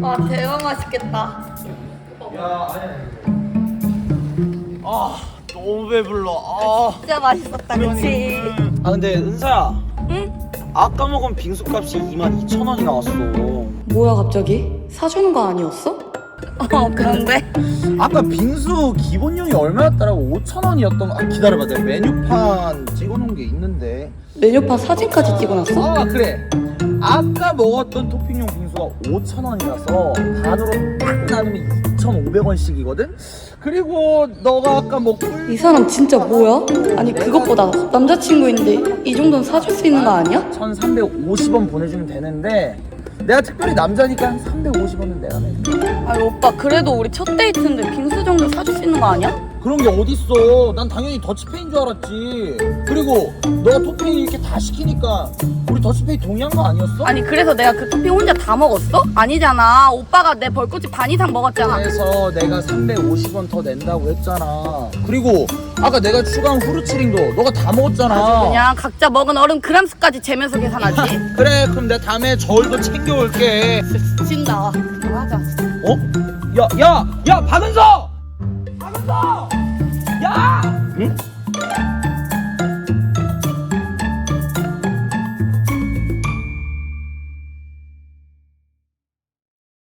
와 대박 맛있겠다. 아 너무 배불러 아, 진짜 맛있었다, 그렇지? 아 근데 은서야 응? 아까 먹은 빙수 값이 22,000원이 나왔어 뭐야 갑자기? 사주는 거 아니었어? 어 그런데 아까 빙수 기본용이 얼마였더라고 5,000원이었던 아 기다려봐 내가 메뉴판 찍어놓은 게 있는데 메뉴판 사진까지 찍어놨어? 아 그래 아까 먹었던 토핑용 빙수가 5,000원이라서 반으로 딱 나누면 2,500원씩이거든 그리고 너가 아까 먹고 이 사람 진짜 뭐야? 아니 그것보다 남자친구 인데 이 정도는 사줄 수 있는 거 아니야? 1,350원 보내주면 되는데 내가 특별히 남자니까 한 350원은 내가 낼게 아니 오빠 그래도 우리 첫 데이트인데 빙수 정도 사줄 수 있는 거 아니야? 그런 게 어딨어 난 당연히 더치페이인 줄 알았지 그리고 너가 토핑 이렇게 다 시키니까 우리 더치페이 동의한 거 아니었어? 아니 그래서 내가 그 토핑 혼자 다 먹었어? 아니잖아. 오빠가 내 벌꿀집 반 이상 먹었잖아. 그래서 내가 350원 더 낸다고 했잖아 그리고 아까 내가 추가한 후르츠링도 너가 다 먹었잖아 아주 그냥 각자 먹은 얼음 그람수까지 재면서 계산하지. 그래 그럼 내가 다음에 저울도 챙겨올게 진다. 맞아. 어? 야, 야, 야, 박은서! 박은서! 야! 응?